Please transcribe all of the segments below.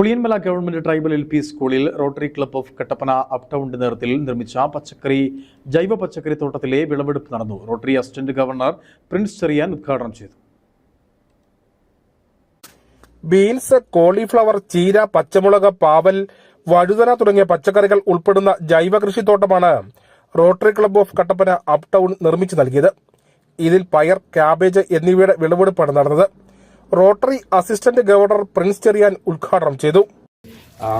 Puliyanmala government tribal L P സ്കൂളിൽ rotary club of Kattappana uptown നേതൃത്വത്തിൽ നിർമ്മിച്ച പച്ചക്കറി ജൈവ പച്ചക്കറി തോട്ടത്തിലെ വിളവെടുപ്പ് നടന്നു. Rotary assistant governor Prince Cherian ഉദ്ഘാടനം ചെയ്തു. ബീൻസ് കോളിഫ്ലവർ ചീര പച്ചമുളക് പാവൽ വഴുതന തുടങ്ങിയ പച്ചക്കറികൾ ഉൾപ്പെടുന്ന ജൈവ കൃഷിത്തോട്ടമാണ് rotary club of Kattappana uptown നിർമ്മിച്ചു നൽകിയത്. ഇതിൽ പയർ ക്യാബേജ് എന്നിവയുടെ വിളവെടുപ്പാണ് നടന്നത്. Rotary assistant governor Prince Cherian ഉദ്ഘാടനം ചെയ്തു.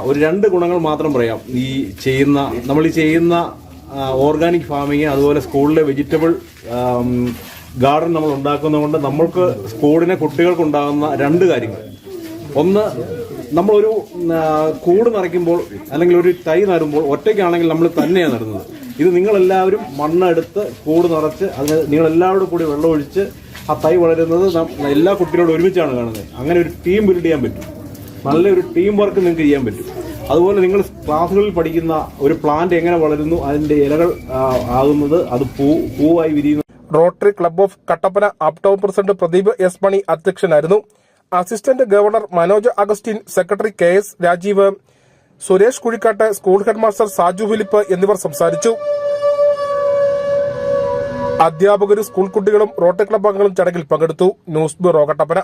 ഒരു രണ്ട് ഗുണങ്ങൾ മാത്രം പറയാം. ഈ ചെയ്യുന്ന നമ്മൾ ഈ ചെയ്യുന്ന ഓർഗാനിക് ഫാമിങ് അതുപോലെ സ്കൂളിലെ വെജിറ്റബിൾ ഗാർഡൻ നമ്മൾ ഉണ്ടാക്കുന്നതുകൊണ്ട് നമ്മൾക്ക് സ്കൂളിനെ കുട്ടികൾക്കുണ്ടാകുന്ന രണ്ട് കാര്യങ്ങൾ. ഒന്ന് നമ്മളൊരു കൂട് നിറയ്ക്കുമ്പോൾ അല്ലെങ്കിൽ ഒരു തൈ നടുമ്പോൾ ഒറ്റയ്ക്കാണെങ്കിൽ നമ്മൾ തന്നെയാണ് നടുന്നത്. ഇത് നിങ്ങളെല്ലാവരും മണ്ണെടുത്ത് കൂട് നിറച്ച് അതിന് നിങ്ങളെല്ലാവരും കൂടി വെള്ളമൊഴിച്ച് ആ തൈ വളരുന്നത് എല്ലാ കുട്ടികളോടും ഒരുമിച്ചാണ് കാണുന്നത്. അങ്ങനെ ഒരു ടീം ബിൽഡ് ചെയ്യാൻ പറ്റും. നല്ലൊരു ടീം വർക്ക് നിങ്ങൾക്ക് ചെയ്യാൻ പറ്റും. അതുപോലെ നിങ്ങൾ ക്ലാസ്സുകളിൽ പഠിക്കുന്ന ഒരു പ്ലാന്റ് എങ്ങനെ വളരുന്നു അതിന്റെ ഇലകൾ ആകുന്നത് അത് പൂ പൂവായി വിരിയുന്നു. Rotary club of Kattappana up president Pradeep S Mani അധ്യക്ഷനായിരുന്നു. Assistant governor Manoj Augustine secretary K S Rajeev Suresh Kuzhikkattu school headmaster Saju Philip എന്നിവർ സംസാരിച്ചു. അധ്യാപകരും സ്കൂൾ കുട്ടികളും റോട്ടറി ക്ലബ്ബ് അംഗങ്ങളും ചടങ്ങിൽ പങ്കെടുത്തു. News bureau Kattappana.